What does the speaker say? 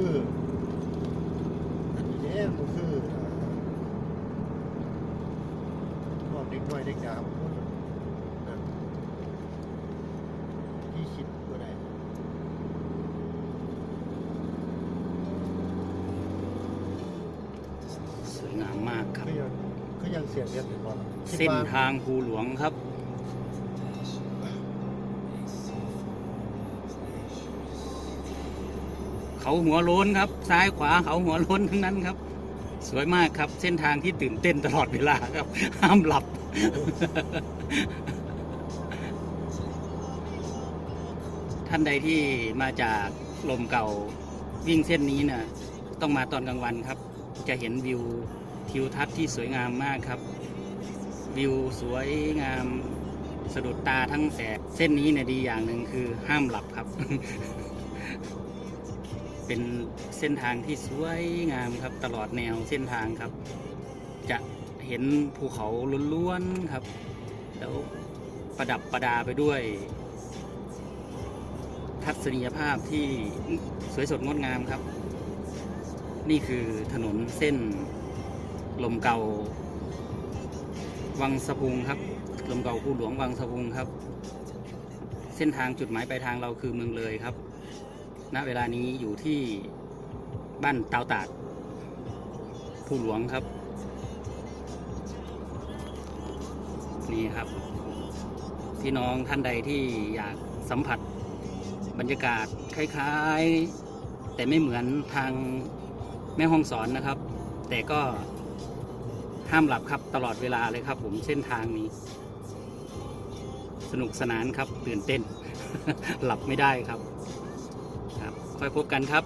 คืออันนี้เนี่ยบ่คือพวกเด็กน้อยเด็กดาวนั่นที่คิดบ่ได้สวยงามมากครับ ก็ยังก็ยังเสียเรียนอยู่บ่คิดเส้นว่าทางภูหลวงครับ เขาหัวโล้นครับ ซ้ายขวาเขาหัวโล้นทั้งนั้นครับ สวยมากครับ เส้นทางที่ตื่นเต้นตลอดเวลาครับ ห้ามหลับ ท่านใดที่มาจากลมเก่าวิ่งเส้นนี้นะต้องมาตอนกลางวันครับ จะเห็นวิวทิวทัศน์ที่สวยงามมากครับ วิวสวยงามสะดุดตาทั้งแสงเส้นนี้เนี่ยดีอย่างหนึ่งคือห้ามหลับครับ เป็นเส้นทางที่สวยงามครับ ตลอดแนวเส้นทางครับ จะเห็นภูเขาล้วนๆครับ แล้วประดับประดาไปด้วย ทัศนียภาพที่สวยสดงดงามครับ นี่คือถนนเส้นลมเก่า วังสะพุงครับ ลมเก่าคูหลวงวังสะพุงครับ เส้นทางจุดหมายปลายทางเราคือเมืองเลยครับ ณเวลานี้อยู่ที่บ้านเตาตาดภูหลวงครับ นี่ครับ พี่น้องท่านใดที่อยากสัมผัสบรรยากาศคล้ายๆ แต่ไม่เหมือนทางแม่ห้องสอนนะครับ แต่ก็ห้ามหลับครับตลอดเวลาเลยครับ ผมเส้นทางนี้ สนุกสนานครับตื่นเต้น หลับไม่ได้ครับ ค่อยพบกันครับ